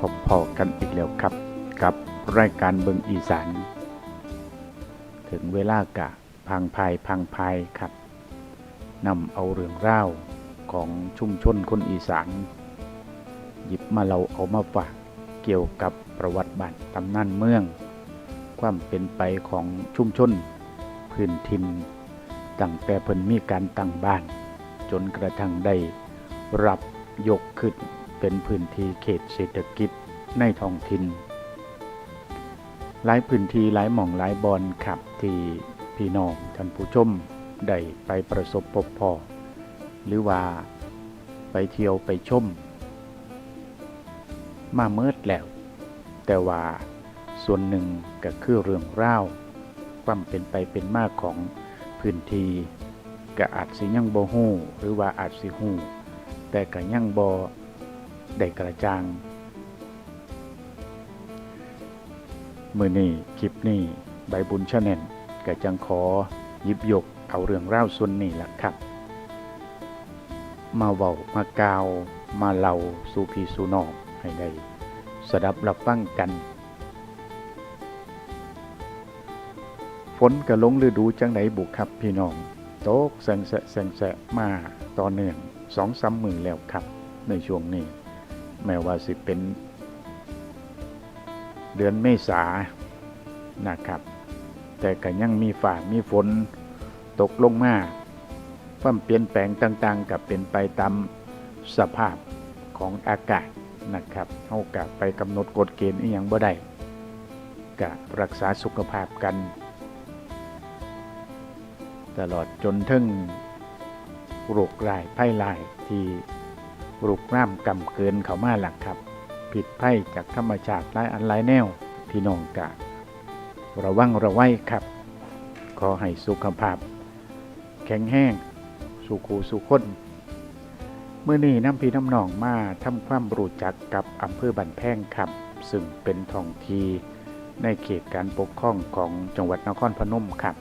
ผมพอกันอีกแล้วครับ กับรายการเบิงอีสานถึงเวลากะพังพายพังพายครับนำเอาเรื่องเล่าวของชุมชนคนอีสาน หยิบมาเราเอามาฝากเกี่ยวกับประวัติบ้านตำนานเมือง ความเป็นไปของชุมชน พื้นทินตั้งแต่เพิ่นมีการตั้งบ้าน จนกระทั่งได้รับยกขึ้น เป็นพื้นที่เขตเศรษฐกิจในท้องถิ่นหลายพื้นที่หลายหม่องหลายบอนครับที่พี่น้องท่านผู้ชมได้ไปประสบพบพอหรือว่าไปเที่ยวไปชม มาเมิดแล้ว แต่ว่าส่วนหนึ่งก็คือเรื่องเล่าวความเป็นไปเป็นมาของพื้นที่ก็อาจสิยังบ่ฮู้หรือว่าอาจสิฮู้แต่ก็ยังบ่ ได้กระจ่าง มือนี้คลิปนี้ใบบุญชาแนลก็จังขอยิบยกเอาเรื่องเล่าวส่วนนี้แหละครับ มาเว้ามากาว มาเล่าสู่พี่สู่น้องให้ได้สดับรับฟังกัน ฝนก็ลงฤดูจังไหนบุกครับพี่น้องตกแสงแสะแสงแสะมาต่อเนื่องสองสามมือแล้วครับในช่วงนี้ แม้ว่าสิเป็นเดือนเมษานะครับ แต่ก็ยังมีฝ่ามีฝนตกลงมาความเปลี่ยนแปลงต่างๆ กับเป็นไปตามสภาพของอากาศนะครับเฮากับไปกำหนดกฎเกณฑ์อีหยังบ่ได้กะรักษาสุขภาพกัน ตลอดจนถึงโรครายไพ่ลายที่ รุกร่ามกำเกินเขามาหลักครับ ผิดไพ่จากธรรมชาติหลายอันหลายแนว พี่น้องกะระวังระไว้ครับ ขอให้สุขภาพ แข็งแห้ง สุขูสุขคนเมื่อนี้น้ำพี่น้ำนองมาทำความรู้จักกับอำเภอบันแพงครับ ซึ่งเป็นท้องทีในเขตการปกครองของจังหวัดนครพนมครับ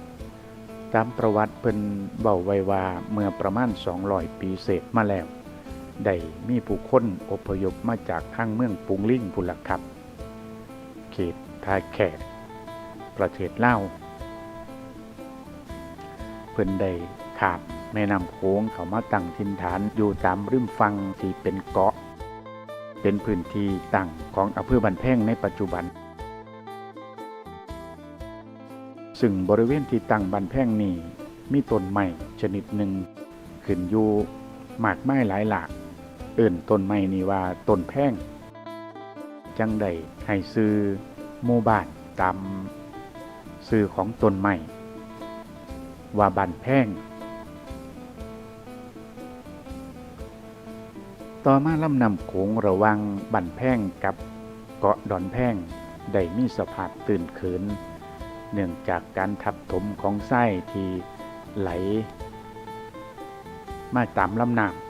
ตามประวัติเป็นเบาไว้ว่าเมื่อประมาณ 200 ปีเศษมาแล้ว ได้มีผู้คนอพยพมาจากทางเมืองปุงลิ่งพุนละครับ เขตทาแขกประเทศลาวเพิ่นได้ขามแม่น้ำโขงเขามาตั้งถิ่นฐานอยู่ตามริมฝั่งที่เป็นเกาะ เป็นพื้นที่ตั้งของอำเภอบันแพงในปัจจุบัน ซึ่งบริเวณที่ตั้งบันแพงนี้มีต้นไม้ชนิดหนึ่งขึ้นอยู่หมากไม้หลายหลาก เอิ่นต้นไม้นี้ว่าต้นแพ่ง จังได้ให้ซื้อหมู่บ้านตามซื้อของต้นไม้ว่าบันแพ่ง ต่อมาลำนำโขงระวังบันแพ่งกับเกาะดอนแพ่งได้มีสภาพตื่นขินเนื่องจากการทับถมของไส้ที่ไหล มาตามลำน้ำ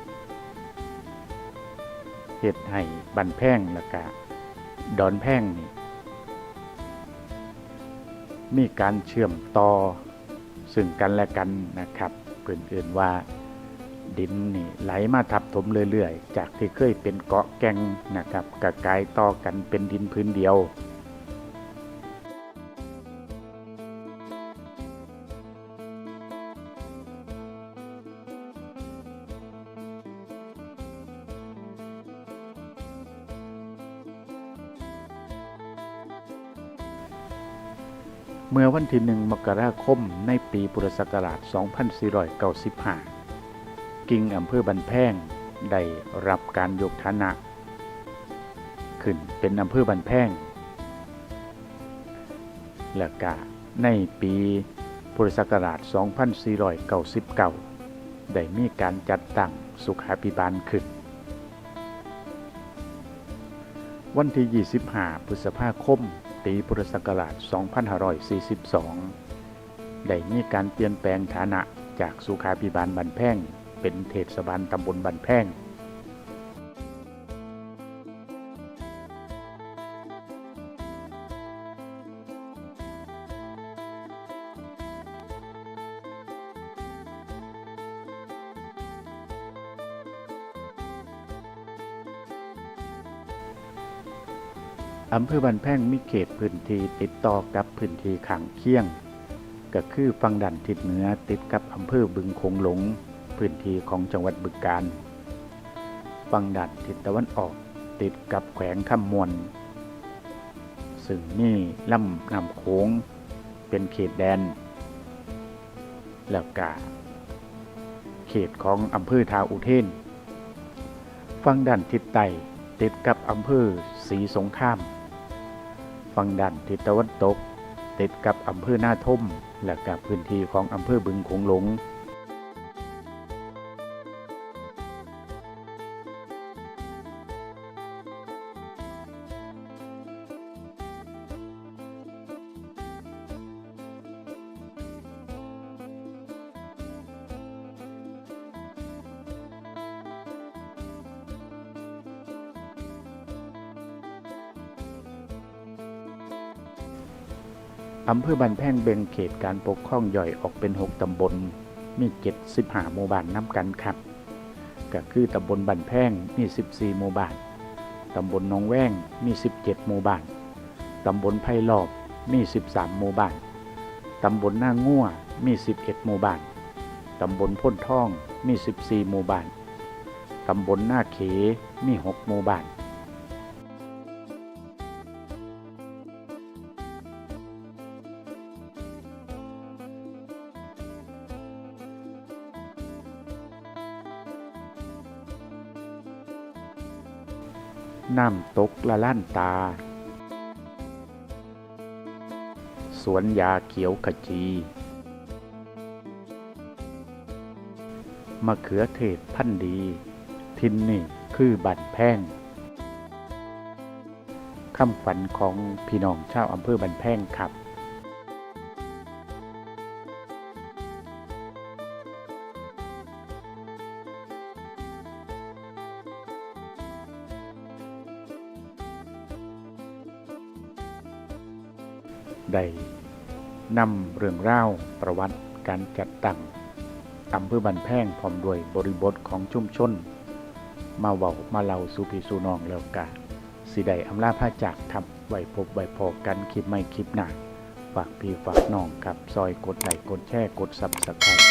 เหตุให้บันแพงและกะดอนแพงนี่มีการเชื่อมต่อซึ่งกันและกันนะครับเพื่อนๆว่าดินนี่ไหลมาทับถมเรื่อยๆ จากที่เคยเป็นเกาะแกงนะครับกระกายต่อกันเป็นดินพื้นเดียว เมื่อวันที่หนึ่งมกราคมในปีพุทธศักราช 2495 กิ่งอำเภอบันแพงได้รับการยกฐานะ ขึ้นเป็นอำเภอบันแพงและกาในปีพุทธศักราช 2499 ได้มีการจัดตั้งสุขาภิบาลขึ้น วันที่ 25 พฤษภาคม ปีพุทธศักราช 2542 ได้มีการเปลี่ยนแปลงฐานะจากสุขาภิบาลบันแพงเป็นเทศบาลตำบลบันแพง อำเภอบันแพงมีเขตพื้นที่ติดต่อกับพื้นที่ขางเคียง ก็คือฝั่งดันทิศเหนือติดกับอำเภอบึงโขงหลง พื้นที่ของจังหวัดบึงกาฬฝั่งดันทิศตะวันออกติดกับแขวงคำมวนซึ่งมีลำนำโค้งเป็นเขตแดน แล้วก็เขตของอำเภอทาอุเทนฝั่งด้านทิศใต้ติดกับอำเภอศรีสงคราม ฝั่งด้านทิศตะวันตก ติดกับอำเภอหน้าท่มและกับพื้นที่ของอำเภอบึงโขงหลง อำเภอบันแพงเบงเขตการปกครองย่อยออกเป็น 6 ตำบล มี75หมู่บ้านน้ำกันครับก็คือตำบลบันแพงมี 14 หมู่บ้าน ตำบลหนองแว้งมี 17 หมู่บ้าน ตำบลไผ่หลอบมี 13 หมู่บ้าน ตำบลหน้างัวมี 11 หมู่บ้าน ตำบลพ่นท่องมี 14 หมู่บ้าน ตำบลหน้าเขมี 6 หมู่บ้าน น้ำตกละล้านตา สวนยาเขียวขจี มะเขือเทศพันธุ์ดี ทินนี่คือบันแพงคำฝันของพี่น้องชาวอำเภอบันแพงครับ ได้นำเรื่องเล่าวประวัติการจัดตั้งอำเภอบันแพงพร้อมด้วยบริบทของชุมชน มาเว้ามาเล่าสู่พี่สู่น้องแล้วกะสิได้อำลาพาจากทับไว้พบไว้พอกันคลิปไม่คลิปหนาฝากพี่ฝากน้องครับซอยกดไลค์กดแชร์กดซับสไครต์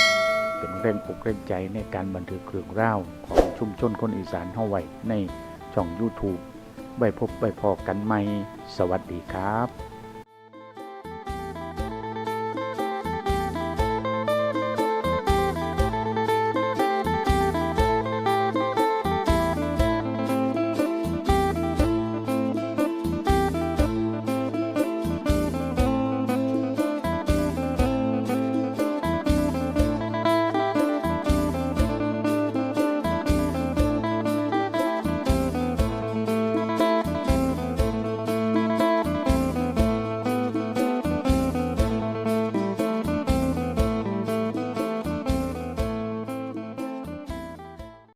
เป็นแรงอกแรงใจในการบันทึกเรื่องเล่าวของชุมชนคนอีสานเฮาไว้ในช่อง YouTube ไว้พบไว้พอกันใหม่ สวัสดีครับ